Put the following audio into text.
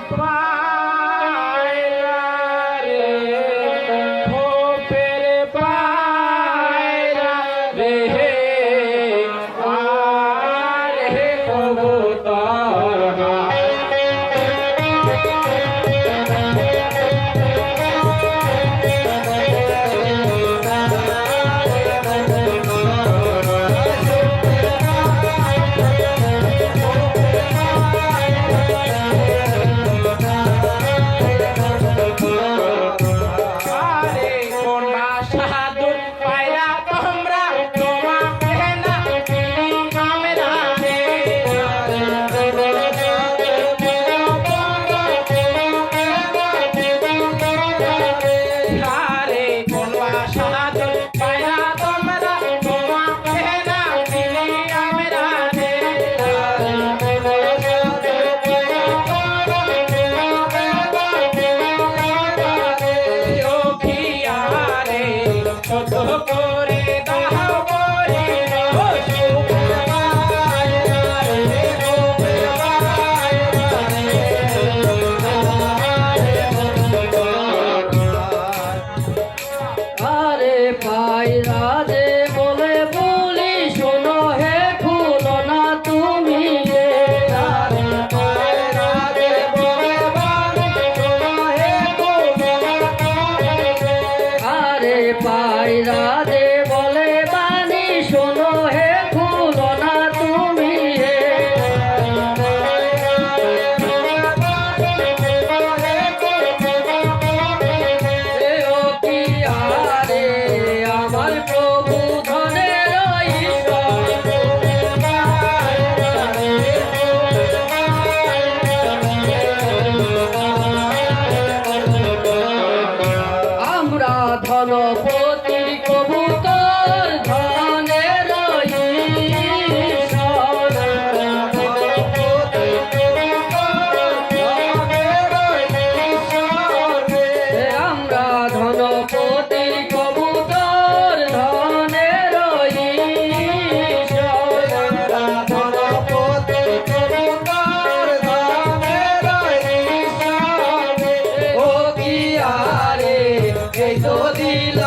levar. Radhe বলে বাণী শোনো হে খুলো না তুমি হে আমার প্রভু আমরা ধনপতি so dilo